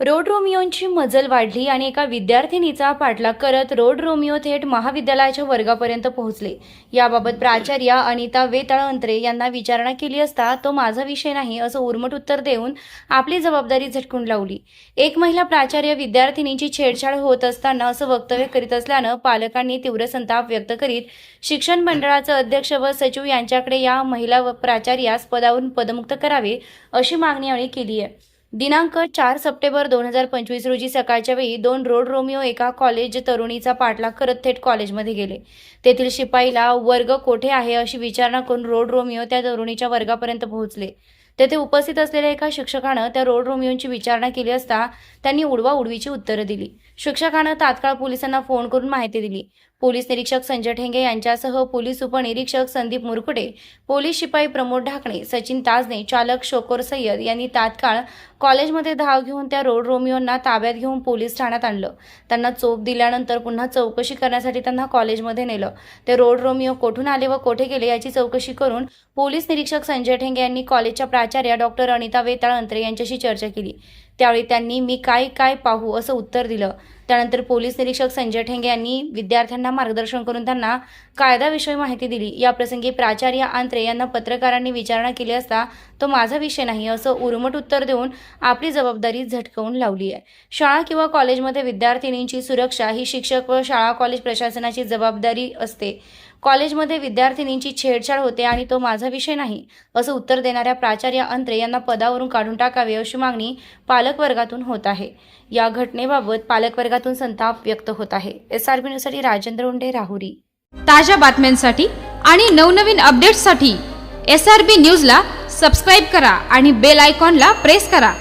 Road रोमिओंची मजल वाढली आणि एका विद्यार्थिनीचा पाठलाग करत रोड रोमिओ थेट महाविद्यालयाच्या वर्गापर्यंत पोहोचले. याबाबत प्राचार्य अनिता वेताळअंत्रे यांना विचारणा केली असता तो माझा विषय नाही असं उर्मट उत्तर देऊन आपली जबाबदारी झटकून लावली. एक महिला प्राचार्य विद्यार्थिनीची छेडछाड होत असताना असं वक्तव्य करीत असल्यानं पालकांनी तीव्र संताप व्यक्त करीत शिक्षण मंडळाचं अध्यक्ष व सचिव यांच्याकडे या महिला व प्राचार्यास पदावरून पदमुक्त करावे अशी मागणी यावेळी केली आहे दिनांक चार सप्टेंबर दोन हजार पंचवीस रोजी सकाळच्या वेळी दोन रोड रोमिओ एका कॉलेज तरुणीचा पाठलाग करत थेट कॉलेजमध्ये गेले. तेथील शिपाईला वर्ग कोठे आहे अशी विचारणा करून रोड रोमिओ त्या तरुणीच्या वर्गापर्यंत पोहोचले. तेथे उपस्थित असलेल्या एका शिक्षकानं त्या रोड रोमिओंची विचारणा केली असता त्यांनी उडवा उडवीची उत्तरं दिली. शिक्षकानं तात्काळ पोलिसांना फोन करून माहिती दिली. पोलीस निरीक्षक संजय ठेंगे यांच्यासह पोलीस उपनिरीक्षक संदीप मुरकुटे पोलीस शिपाई प्रमोद ढाकणे सचिन ताजने चालक शोकोर सय्यद यांनी तात्काळ कॉलेजमध्ये धाव घेऊन त्या रोड रोमिओंना ताब्यात घेऊन पोलीस ठाण्यात आणलं. त्यांना चोप दिल्यानंतर पुन्हा चौकशी करण्यासाठी त्यांना कॉलेजमध्ये नेलं. ते रोड रोमिओ कोठून आले व कोठे गेले याची चौकशी करून पोलीस निरीक्षक संजय ठेंगे यांनी कॉलेजच्या प्राचार्या डॉक्टर अनिता वेताळअंत्रे यांच्याशी चर्चा केली. त्यावेळी त्यांनी मी काय काय पाहू? असं उत्तर दिलं. त्यानंतर पोलीस निरीक्षक संजय ठेंगे यांनी विद्यार्थ्यांना मार्गदर्शन करून त्यांना कायद्याविषयी माहिती दिली. या प्रसंगी प्राचार्य आंत्रे यांना पत्रकारांनी विचारणा केली असता तो माझा विषय नाही असं उर्मट उत्तर देऊन आपली जबाबदारी झटकवून लावली आहे. शाळा किंवा कॉलेजमध्ये विद्यार्थिनींची सुरक्षा ही शिक्षक व शाळा कॉलेज प्रशासनाची जबाबदारी असते. कॉलेजमध्ये विद्यार्थिनींची छेडछाड होते आणि तो माझा विषय नाही असं उत्तर देणाऱ्या प्राचार्य अंत्रे यांना पदावरून काढून टाकावे अशी मागणी पालकवर्गातून होत आहे. या घटनेबाबत पालकवर्गातून संताप व्यक्त होत आहे. एस आर बी न्यूजसाठी राजेंद्र उंडे राहुरी. ताज्या बातम्यांसाठी आणि नवनवीन अपडेट्ससाठी एस आर बी न्यूजला सबस्क्राईब करा आणि बेल आयकॉनला प्रेस करा.